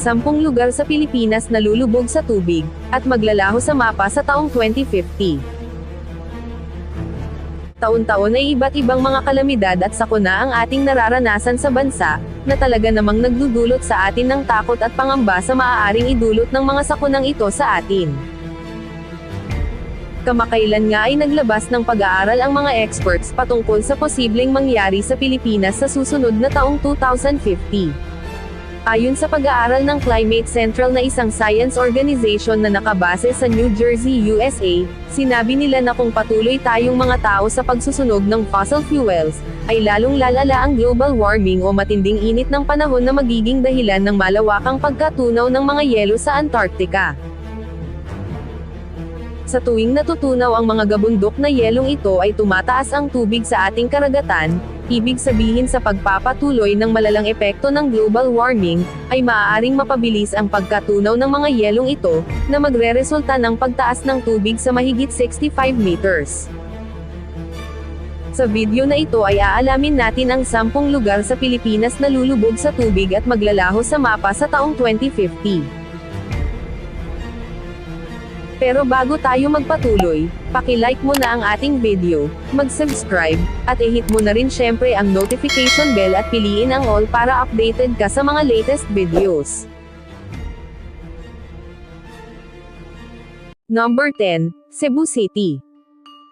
Sampung lugar sa Pilipinas na lulubog sa tubig, at maglalaho sa mapa sa taong 2050. Taon-taon ay iba't ibang mga kalamidad at sakuna ang ating nararanasan sa bansa, na talaga namang nagdudulot sa atin ng takot at pangamba sa maaaring idulot ng mga sakunang ito sa atin. Kamakailan nga ay naglabas ng pag-aaral ang mga experts patungkol sa posibleng mangyari sa Pilipinas sa susunod na taong 2050. Ayon sa pag-aaral ng Climate Central na isang science organization na nakabase sa New Jersey, USA, sinabi nila na kung patuloy tayong mga tao sa pagsusunog ng fossil fuels, ay lalong lalala ang global warming o matinding init ng panahon na magiging dahilan ng malawakang pagkatunaw ng mga yelo sa Antarctica. Sa tuwing natutunaw ang mga gabundok na yelong ito ay tumataas ang tubig sa ating karagatan, ibig sabihin sa pagpapatuloy ng malalang epekto ng global warming, ay maaaring mapabilis ang pagkatunaw ng mga yelong ito, na magreresulta ng pagtaas ng tubig sa mahigit 65 meters. Sa video na ito ay aalamin natin ang 10 lugar sa Pilipinas na lulubog sa tubig at maglalaho sa mapa sa taong 2050. Pero bago tayo magpatuloy, paki-like mo na ang ating video, mag-subscribe, at i-hit mo na rin syempre ang notification bell at piliin ang all para updated ka sa mga latest videos. Number 10, Cebu City.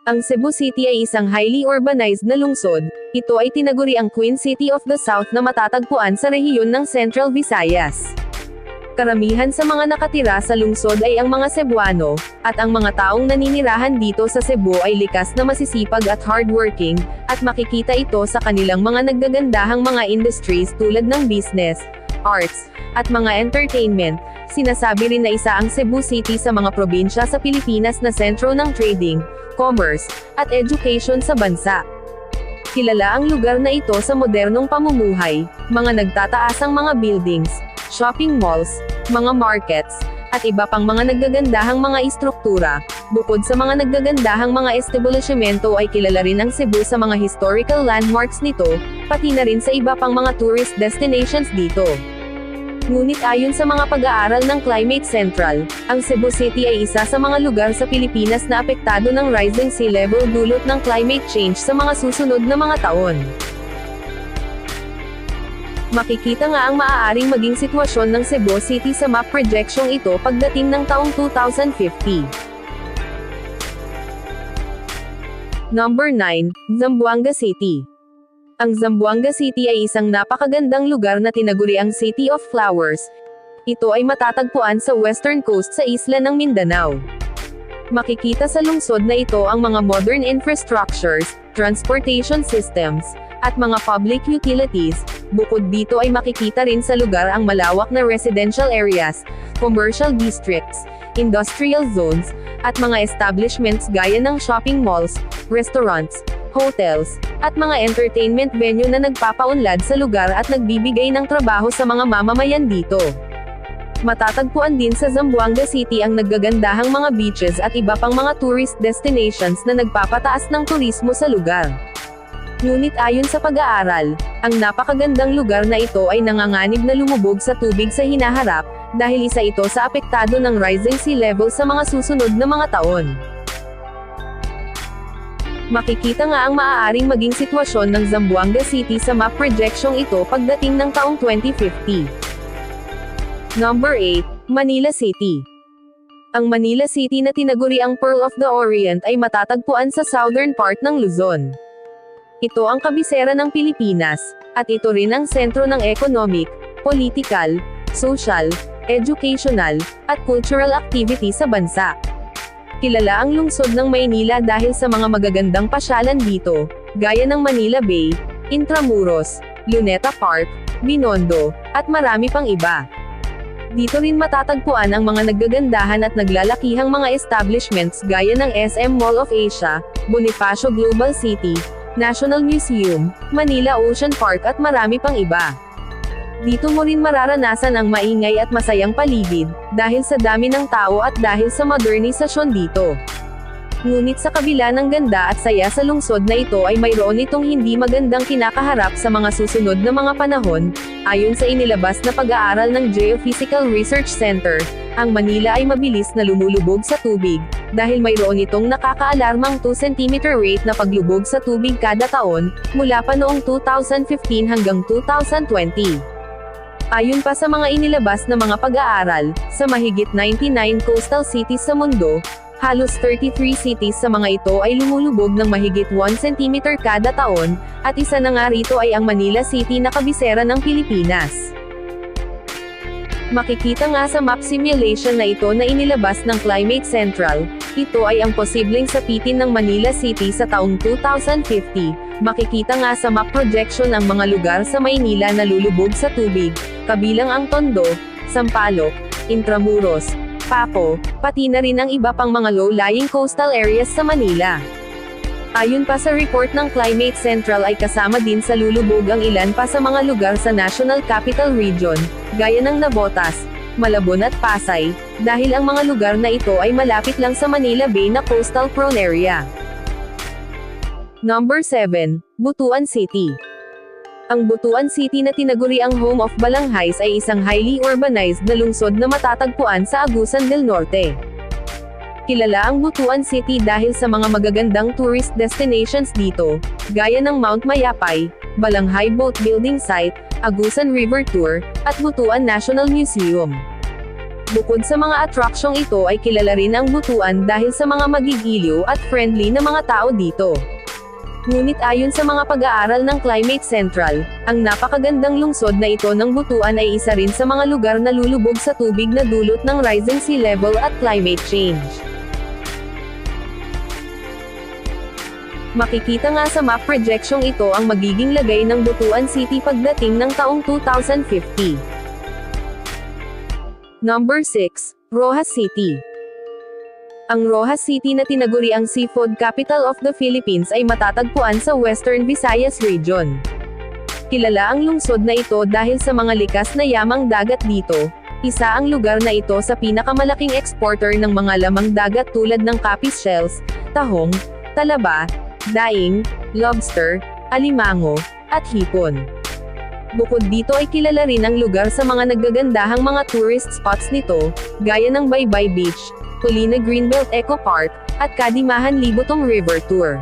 Ang Cebu City ay isang highly urbanized na lungsod, ito ay tinaguri ang Queen City of the South na matatagpuan sa rehiyon ng Central Visayas. Karamihan sa mga nakatira sa lungsod ay ang mga Cebuano, at ang mga taong naninirahan dito sa Cebu ay likas na masisipag at hardworking, at makikita ito sa kanilang mga naggagandahang mga industries tulad ng business, arts, at mga entertainment. Sinasabi rin na isa ang Cebu City sa mga probinsya sa Pilipinas na sentro ng trading, commerce, at education sa bansa. Kilala ang lugar na ito sa modernong pamumuhay, mga nagtataasang mga buildings, shopping malls, mga markets, at iba pang mga naggagandahang mga istruktura. Bukod sa mga naggagandahang mga establishmento ay kilala rin ang Cebu sa mga historical landmarks nito, pati na rin sa iba pang mga tourist destinations dito. Ngunit ayon sa mga pag-aaral ng Climate Central, ang Cebu City ay isa sa mga lugar sa Pilipinas na apektado ng rising sea level dulot ng climate change sa mga susunod na mga taon. Makikita nga ang maaaring maging sitwasyon ng Cebu City sa map projection ito pagdating ng taong 2050. Number 9, Zamboanga City. Ang Zamboanga City ay isang napakagandang lugar na tinaguri ang City of Flowers. Ito ay matatagpuan sa western coast sa isla ng Mindanao. Makikita sa lungsod na ito ang mga modern infrastructures, transportation systems, at mga public utilities. Bukod dito ay makikita rin sa lugar ang malawak na residential areas, commercial districts, industrial zones, at mga establishments gaya ng shopping malls, restaurants, hotels, at mga entertainment venue na nagpapaunlad sa lugar at nagbibigay ng trabaho sa mga mamamayan dito. Matatagpuan din sa Zamboanga City ang naggagandahang mga beaches at iba pang mga tourist destinations na nagpapataas ng turismo sa lugar. Ngunit ayon sa pag-aaral, ang napakagandang lugar na ito ay nanganganib na lumubog sa tubig sa hinaharap, dahil isa ito sa apektado ng rising sea level sa mga susunod na mga taon. Makikita nga ang maaaring maging sitwasyon ng Zamboanga City sa map projection ito pagdating ng taong 2050. Number 8, Manila City. Ang Manila City na tinaguri ang Pearl of the Orient ay matatagpuan sa southern part ng Luzon. Ito ang kabisera ng Pilipinas, at ito rin ang sentro ng economic, political, social, educational, at cultural activity sa bansa. Kilala ang lungsod ng Maynila dahil sa mga magagandang pasyalan dito, gaya ng Manila Bay, Intramuros, Luneta Park, Binondo, at marami pang iba. Dito rin matatagpuan ang mga naggagandahan at naglalakihang mga establishments gaya ng SM Mall of Asia, Bonifacio Global City, National Museum, Manila Ocean Park at marami pang iba. Dito mo rin mararanasan ang maingay at masayang paligid, dahil sa dami ng tao at dahil sa modernisasyon dito. Ngunit sa kabila ng ganda at saya sa lungsod na ito ay mayroon itong hindi magandang kinakaharap sa mga susunod na mga panahon, ayon sa inilabas na pag-aaral ng Geophysical Research Center, ang Manila ay mabilis na lumulubog sa tubig, dahil mayroon itong nakakaalarmang 2 cm rate na paglubog sa tubig kada taon, mula pa noong 2015 hanggang 2020. Ayon pa sa mga inilabas na mga pag-aaral, sa mahigit 99 coastal cities sa mundo, halos 33 cities sa mga ito ay lumulubog ng mahigit 1 cm kada taon, at isa na nga rito ay ang Manila City na kabisera ng Pilipinas. Makikita nga sa map simulation na ito na inilabas ng Climate Central, ito ay ang posibleng sapitin ng Manila City sa taong 2050. Makikita nga sa map projection ang mga lugar sa Maynila na lulubog sa tubig, kabilang ang Tondo, Sampaloc, Intramuros, Paco, pati na rin ang iba pang mga low-lying coastal areas sa Manila. Ayon pa sa report ng Climate Central ay kasama din sa lulubog ang ilan pa sa mga lugar sa National Capital Region, gaya ng Nabotas, Malabon at Pasay, dahil ang mga lugar na ito ay malapit lang sa Manila Bay na coastal prone area. Number 7, Butuan City. Ang Butuan City na tinaguri ang home of Balanghays ay isang highly urbanized na lungsod na matatagpuan sa Agusan del Norte. Kilala ang Butuan City dahil sa mga magagandang tourist destinations dito, gaya ng Mount Mayapay, Balanghay Boat Building Site, Agusan River Tour, at Butuan National Museum. Bukod sa mga atraksyong ito ay kilala rin ang Butuan dahil sa mga magigiliw at friendly na mga tao dito. Ngunit ayon sa mga pag-aaral ng Climate Central, ang napakagandang lungsod na ito ng Butuan ay isa rin sa mga lugar na lulubog sa tubig na dulot ng rising sea level at climate change. Makikita nga sa map projectionng ito ang magiging lagay ng Butuan City pagdating ng taong 2050. Number 6, Rojas City. Ang Rojas City na tinaguri ang seafood capital of the Philippines ay matatagpuan sa Western Visayas Region. Kilala ang lungsod na ito dahil sa mga likas na yamang dagat dito. Isa ang lugar na ito sa pinakamalaking exporter ng mga lamang dagat tulad ng capis shells, tahong, talaba, daing, lobster, alimango, at hipon. Bukod dito ay kilala rin ang lugar sa mga naggagandahang mga tourist spots nito, gaya ng Baybay Beach, Colina Greenbelt Eco Park, at Kadimahan Libutong River Tour.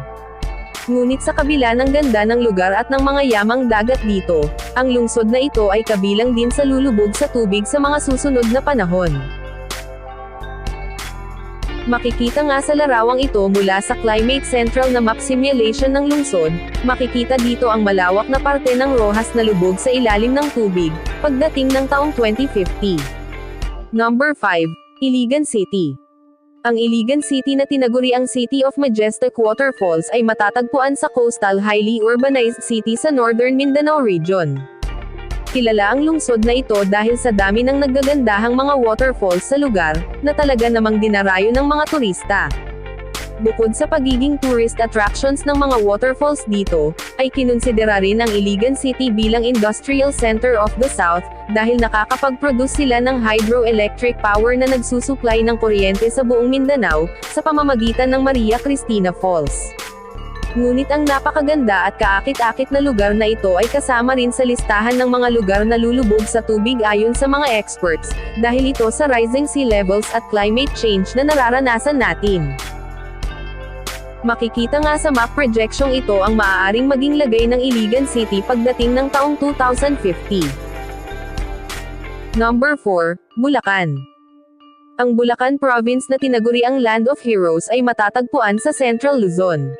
Ngunit sa kabila ng ganda ng lugar at ng mga yamang dagat dito, ang lungsod na ito ay kabilang din sa lulubog sa tubig sa mga susunod na panahon. Makikita nga sa larawang ito mula sa Climate Central na map simulation ng lungsod, makikita dito ang malawak na parte ng Rojas na lubog sa ilalim ng tubig, pagdating ng taong 2050. Number 5, Iligan City. Ang Iligan City na tinaguri ang City of Majestic Waterfalls ay matatagpuan sa coastal highly urbanized city sa Northern Mindanao Region. Kilala ang lungsod na ito dahil sa dami ng naggagandahang mga waterfalls sa lugar, na talaga namang dinarayo ng mga turista. Bukod sa pagiging tourist attractions ng mga waterfalls dito, ay kinonsidera rin ang Iligan City bilang industrial center of the South, dahil nakakapag-produce sila ng hydroelectric power na nagsusupply ng kuryente sa buong Mindanao, sa pamamagitan ng Maria Cristina Falls. Ngunit ang napakaganda at kaakit-akit na lugar na ito ay kasama rin sa listahan ng mga lugar na lulubog sa tubig ayon sa mga experts, dahil ito sa rising sea levels at climate change na nararanasan natin. Makikita nga sa map projectionng ito ang maaaring maging lagay ng Iligan City pagdating ng taong 2050. Number 4, Bulacan. Ang Bulacan Province na tinaguri ang Land of Heroes ay matatagpuan sa Central Luzon.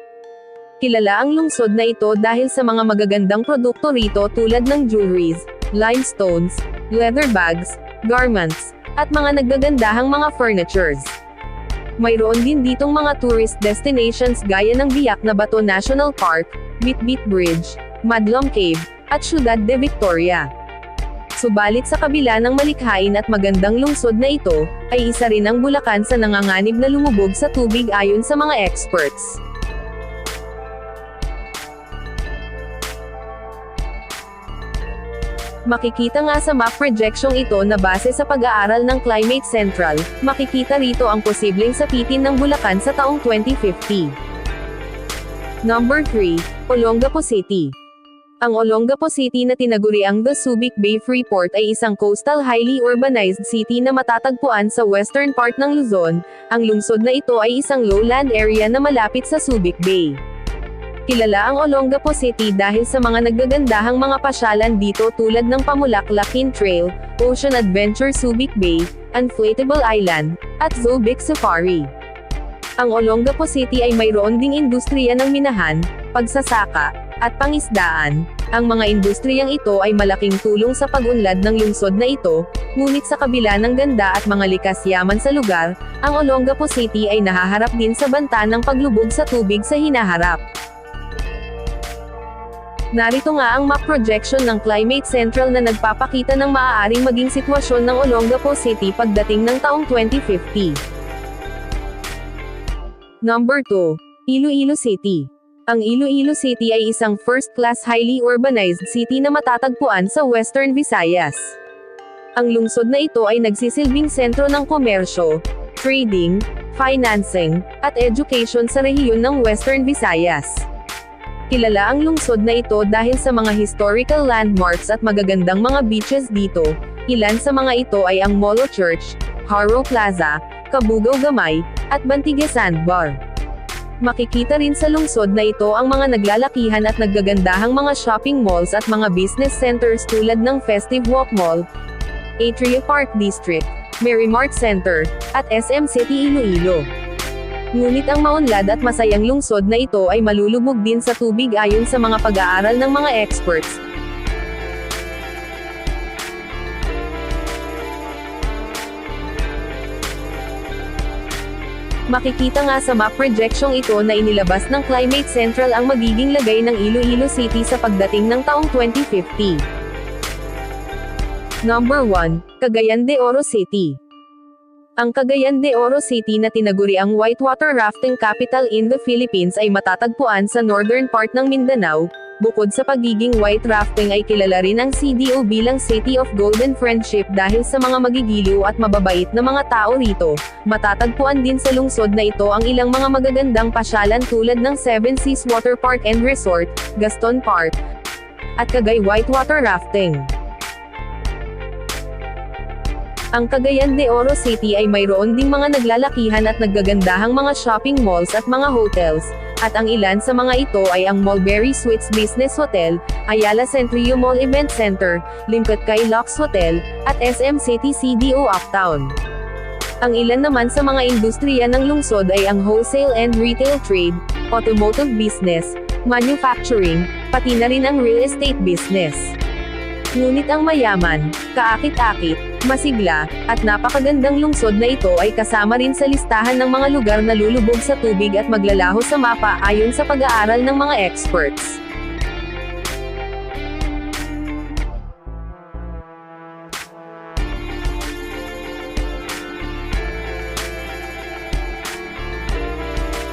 Kilala ang lungsod na ito dahil sa mga magagandang produkto rito tulad ng jewelries, limestones, leather bags, garments, at mga naggagandahang mga furnitures. Mayroon din ditong mga tourist destinations gaya ng Biak na Bato National Park, Bitbit Bridge, Madlong Cave, at Ciudad de Victoria. Subalit sa kabila ng malikhain at magandang lungsod na ito, ay isa rin ang Bulacan sa nanganganib na lumubog sa tubig ayon sa mga experts. Makikita nga sa map projectionng ito na base sa pag-aaral ng Climate Central, makikita rito ang posibleng sapitin ng Bulacan sa taong 2050. Number 3, Olongapo City. Ang Olongapo City na tinaguriang the Subic Bay Freeport ay isang coastal highly urbanized city na matatagpuan sa western part ng Luzon. Ang lungsod na ito ay isang lowland area na malapit sa Subic Bay. Kilala ang Olongapo City dahil sa mga naggagandahang mga pasyalan dito tulad ng Pamulaklakin Trail, Ocean Adventure Subic Bay, Inflatable Island, at Zobic Safari. Ang Olongapo City ay mayroon ding industriya ng minahan, pagsasaka, at pangisdaan. Ang mga industriyang ito ay malaking tulong sa pag-unlad ng lungsod na ito, ngunit sa kabila ng ganda at mga likas yaman sa lugar, ang Olongapo City ay nahaharap din sa banta ng paglubog sa tubig sa hinaharap. Narito nga ang map projection ng Climate Central na nagpapakita ng maaaring maging sitwasyon ng Olongapo City pagdating ng taong 2050. Number 2. Iloilo City. Ang Iloilo City ay isang first-class highly urbanized city na matatagpuan sa Western Visayas. Ang lungsod na ito ay nagsisilbing sentro ng komersyo, trading, financing, at education sa rehiyon ng Western Visayas. Kilala ang lungsod na ito dahil sa mga historical landmarks at magagandang mga beaches dito. Ilan sa mga ito ay ang Molo Church, Haro Plaza, Kabugaw Gamay, at Bantige Sandbar. Makikita rin sa lungsod na ito ang mga naglalakihan at naggagandahang mga shopping malls at mga business centers tulad ng Festive Walk Mall, Atria Park District, Merrimart Center, at SM City Iloilo. Ngunit ang maunlad at masayang lungsod na ito ay malulubog din sa tubig ayon sa mga pag-aaral ng mga experts. Makikita nga sa map projectionng ito na inilabas ng Climate Central ang magiging lagay ng Iloilo City sa pagdating ng taong 2050. Number 1, Cagayan de Oro City. Ang Cagayan de Oro City na tinaguri ang whitewater rafting capital in the Philippines ay matatagpuan sa northern part ng Mindanao. Bukod sa pagiging white rafting ay kilala rin ang CDO bilang City of Golden Friendship dahil sa mga magigiliw at mababait na mga tao rito. Matatagpuan din sa lungsod na ito ang ilang mga magagandang pasyalan tulad ng Seven Seas Water Park and Resort, Gaston Park, at Cagay Whitewater Rafting. Ang Cagayan de Oro City ay mayroon ding mga naglalakihan at naggagandahang mga shopping malls at mga hotels, at ang ilan sa mga ito ay ang Mulberry Suites Business Hotel, Ayala Centrio Mall Event Center, Limpatcay Lux Hotel, at SM City CDO Uptown. Ang ilan naman sa mga industriya ng lungsod ay ang wholesale and retail trade, automotive business, manufacturing, pati na rin ang real estate business. Ngunit ang mayaman, kaakit-akit, masigla, at napakagandang lungsod na ito ay kasama rin sa listahan ng mga lugar na lulubog sa tubig at maglalaho sa mapa ayon sa pag-aaral ng mga experts.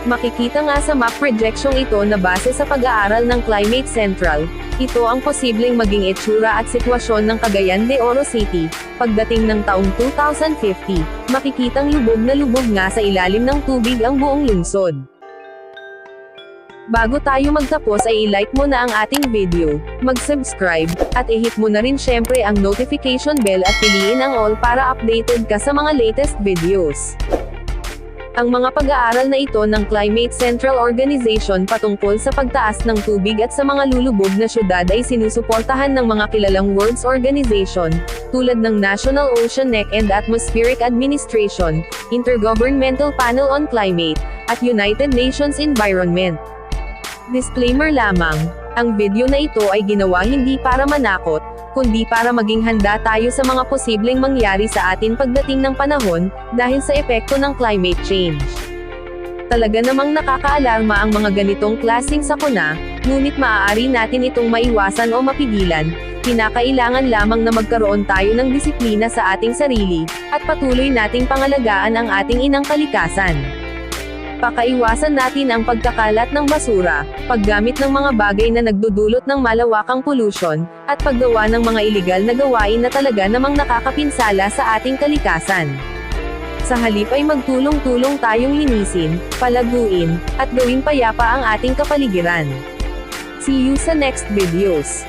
Makikita nga sa map projectionng ito na base sa pag-aaral ng Climate Central, ito ang posibleng maging itsura at sitwasyon ng Cagayan de Oro City, pagdating ng taong 2050, makikitang lubog na lubog nga sa ilalim ng tubig ang buong lungsod. Bago tayo magtapos ay i-like mo na ang ating video, mag-subscribe, at i-hit mo na rin syempre ang notification bell at piliin ang all para updated ka sa mga latest videos. Ang mga pag-aaral na ito ng Climate Central Organization patungkol sa pagtaas ng tubig at sa mga lulubog na syudad ay sinusuportahan ng mga kilalang World's Organization, tulad ng National Oceanic and Atmospheric Administration, Intergovernmental Panel on Climate, at United Nations Environment. Disclaimer lamang, ang video na ito ay ginawa hindi para manakot, kundi para maging handa tayo sa mga posibleng mangyari sa atin pagdating ng panahon, dahil sa epekto ng climate change. Talaga namang nakakaalarma ang mga ganitong klasing sakuna, ngunit maaari natin itong maiwasan o mapigilan, kinakailangan lamang na magkaroon tayo ng disiplina sa ating sarili, at patuloy nating pangalagaan ang ating inang kalikasan. Pakaiwasan natin ang pagkakalat ng basura, paggamit ng mga bagay na nagdudulot ng malawakang pollution, at paggawa ng mga iligal na gawain na talaga namang nakakapinsala sa ating kalikasan. Sa halip ay magtulong-tulong tayong linisin, palaguin, at gawing payapa ang ating kapaligiran. See you sa next videos.